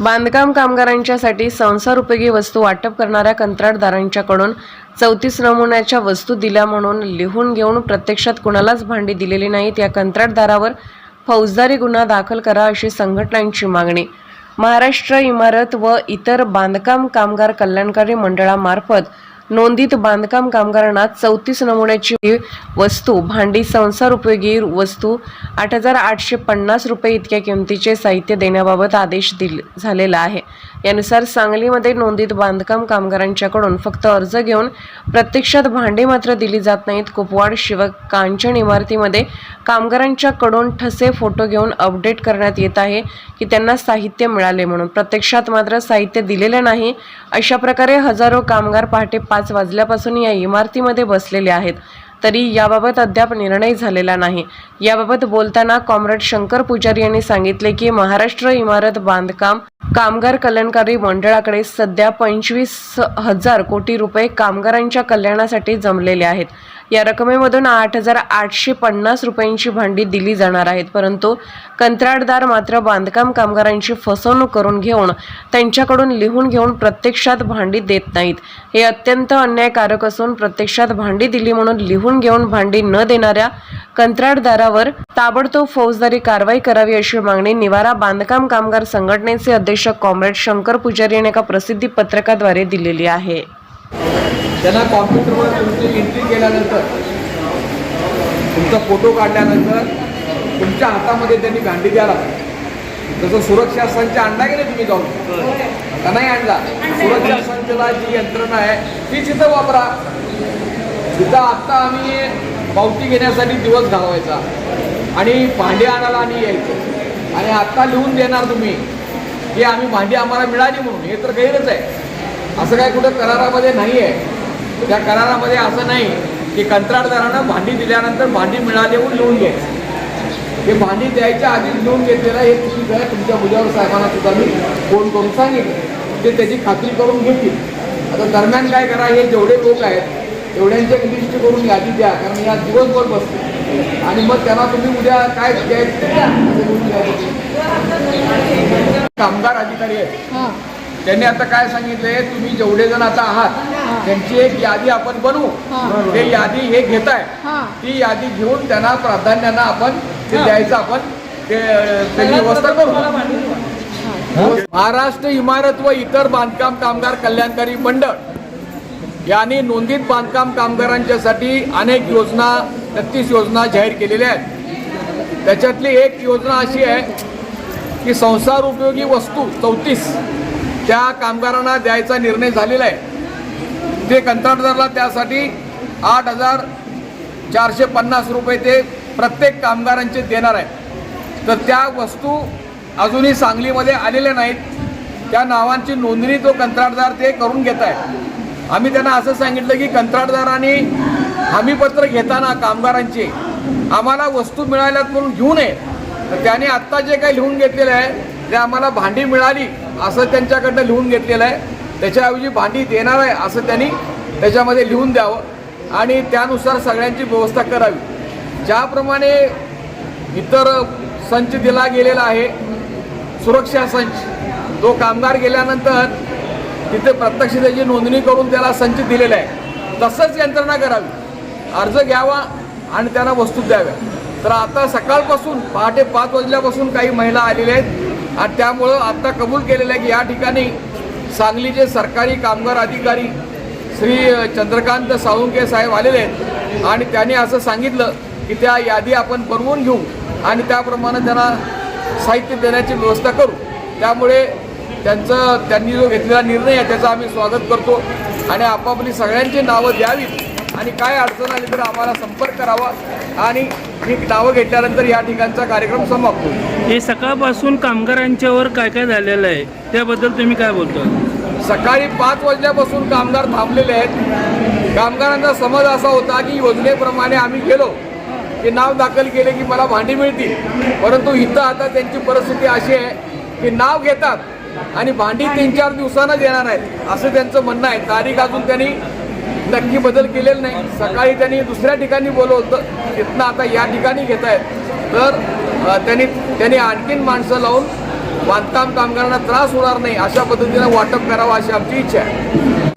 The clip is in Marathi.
बांधकाम कामगारांच्यासाठी संसार उपयोगी वस्तू वाटप करणाऱ्या कंत्राटदारांच्याकडून चौतीस नमुन्याच्या वस्तू दिल्या म्हणून लिहून घेऊन प्रत्यक्षात कुणालाच भांडी दिलेली नाहीत. या कंत्राटदारावर फौजदारी गुन्हा दाखल करा अशी संघटनांची मागणी. महाराष्ट्र इमारत व इतर बांधकाम कामगार कल्याणकारी मंडळामार्फत नोंदीत बांधकाम कामगारांना चौतीस नमुन्याची वस्तू भांडी संसार उपयोगी वस्तू आठ हजार आठशे पन्नास रुपये इतक्या किमतीचे साहित्य देण्याबाबत आदेश दिल झालेला आहे. यानुसार सांगलीमध्ये नोंदीत बांधकाम कामगारांच्याकडून फक्त अर्ज घेऊन प्रत्यक्षात भांडी मात्र दिली जात नाहीत. कुपवाड शिव कांचन इमारतीमध्ये कामगारांच्याकडून ठसे फोटो घेऊन अपडेट करण्यात येत आहे की त्यांना साहित्य मिळाले म्हणून. प्रत्यक्षात मात्र साहित्य दिलेले नाही. अशा प्रकारे हजारो कामगार पहाटे पाच पाच वाजल्यापासून या इमारतीमध्ये बसलेले आहेत. तरी याबाबत अद्याप निर्णय झालेला नाही. याबाबत बोलताना कॉम्रेड शंकर पुजारी यांनी सांगितले की महाराष्ट्र इमारत बांधकाम कामगार कल्याणकारी मंडळाकडे सध्या पंचवीस हजार कोटी रुपये कामगारांच्या कल्याणासाठी जमलेले आहेत. या रकमेमधून आठ हजार आठशे पन्नास रुपयांची भांडी दिली जाणार आहेत. परंतु कंत्राटदार मात्र बांधकाम कामगारांची फसवणूक करून घेऊन त्यांच्याकडून लिहून घेऊन प्रत्यक्षात भांडी देत नाहीत. हे अत्यंत अन्यायकारक असून प्रत्यक्षात भांडी दिली म्हणून लिहून घेऊन भांडी न देणाऱ्या कंत्राटदारावर ताबडतोब फौजदारी कारवाई करावी अशी मागणी निवारा बांधकाम कामगार संघटनेचे अध्यक्ष कॉम्रेड शंकर पुजारी यांनी एका प्रसिद्धी पत्रकाद्वारे दिलेली आहे. त्यांना कॉम्प्युटरवर तुमची एंट्री केल्यानंतर तुमचा फोटो काढल्यानंतर तुमच्या हातामध्ये त्यांनी गांडी द्यायला जसं सुरक्षा संच आणला गेले तुम्ही जाऊन? का नाही आणला. सुरक्षा संचला जी यंत्रणा आहे ती तिथं वापरा. तिथं आत्ता आम्ही पावती घेण्यासाठी दिवस घालवायचा. आणि भांडी आणायला आणि यायचं. आणि आत्ता लिहून देणार तुम्ही की आम्ही भांडी आम्हाला मिळाली म्हणून. हे तर गैरच आहे. असं काय कुठं करारामध्ये नाही आहे त्या करारामध्ये असं नाही की कंत्राटदारानं भांडी दिल्यानंतर भांडी मिळाली म्हणून लिहून घ्यायचं हे भांडी द्यायच्या आधीच लिहून घेतलेलं हे चुकीचं आहे. तुमच्या मुलावर साहेबांना सुद्धा मी फोन करून सांगितलं. ते त्याची खात्री करून घेतील. आता दरम्यान काय करा हे जेवढे लोक आहेत तेवढ्यांची एक लिस्ट करून यादी द्या कारण या दिवसभर बसते. आणि मग त्यांना तुम्ही उद्या काय द्यायचं. कामगार अधिकारी आहेत. त्यांनी आता काय सांगितलंय तुम्ही जेवढे जण आता आहात त्यांची एक यादी आपण बनवू. ते यादी हे घेताय. ती यादी घेऊन त्यांना प्राधान्यानं आपण ते द्यायचं आपण ते त्याची व्यवस्था करू. महाराष्ट्र इमारत व इतर बांधकाम कामगार कल्याणकारी मंडळ. यांनी नोंदीत बांधकाम कामगारांच्यासाठी अनेक योजना छत्तीस योजना जाहीर केलेल्या आहेत. त्याच्यातली एक योजना अशी आहे की संसार उपयोगी वस्तू चौतीस त्या कामगारांना द्यायचा निर्णय झालेला आहे. ते कंत्राटदाराला त्यासाठी आठ हजार चारशे पन्नास रुपये ते प्रत्येक कामगारांचे देणार आहे. तर त्या वस्तू अजूनही सांगलीमध्ये आलेल्या नाहीत. त्या नावांची नोंदणी तो कंत्राटदार ते करून घेत आहे. आम्ही त्यांना असं सांगितलं की कंत्राटदारांनी हमीपत्र घेताना कामगारांचे आम्हाला वस्तू मिळाल्यात म्हणून घेऊ नये. तर त्याने आत्ता जे काही लिहून घेतलेलं आहे ते आम्हाला भांडी मिळाली असं त्यांच्याकडनं लिहून घेतलेलं आहे. त्याच्याऐवजी भांडी देणार आहे असं त्यांनी त्याच्यामध्ये लिहून द्यावं आणि त्यानुसार सगळ्यांची व्यवस्था करावी. ज्याप्रमाणे इतर संच दिला गेलेला आहे सुरक्षा संच तो कामगार गेल्यानंतर तिथे प्रत्यक्ष त्याची नोंदणी करून त्याला संच दिलेला आहे. तसंच यंत्रणा करावी. अर्ज घ्यावा आणि त्यांना वस्तू द्याव्या. तर आता सकाळपासून पहाटे पाच वाजल्यापासून काही महिला आलेल्या आहेत. आणि त्यामुळं आत्ता कबूल केलेलं आहे की या ठिकाणी सांगलीचे सरकारी कामगार अधिकारी श्री चंद्रकांत साळुंके साहेब आलेले आहेत. आणि त्यांनी असं सांगितलं की त्या यादी आपण बनवून घेऊ आणि त्याप्रमाणे त्यांना साहित्य देण्याची व्यवस्था करू. त्यामुळे त्यांचं त्यांनी जो घेतलेला निर्णय आहे त्याचं आम्ही स्वागत करतो. आणि आपापली सगळ्यांची नावं द्यावीत. आणि काय अडचण आली तर आम्हाला संपर्क करावा. आणि ही नावं घेतल्यानंतर या ठिकाणचा कार्यक्रम समाप्त होईल. हे सकाळपासून कामगारांच्यावर काय काय झालेलं आहे त्याबद्दल तुम्ही काय बोलता? सकाळी पाच वाजल्यापासून कामगार थांबलेले आहेत. कामगारांचा समज असा होता की योजनेप्रमाणे आम्ही गेलो. की नाव दाखल केले की मला भांडी मिळतील. परंतु इथं आता त्यांची परिस्थिती अशी आहे की नाव घेतात. आणि भांडी तीन चार दिवसानं येणार आहेत असं त्यांचं म्हणणं आहे. तारीख अजून त्यांनी नक्की बदल केलेला नाही. सकाळी त्यांनी दुसऱ्या ठिकाणी बोलवलं होतं. तिथनं आता या ठिकाणी घेत आहेत. तर त्यांनी त्यांनी आणखीन माणसं लावून बांधकाम कामगारांना त्रास होणार नाही अशा पद्धतीनं वाटप करावं अशी आमची इच्छा आहे.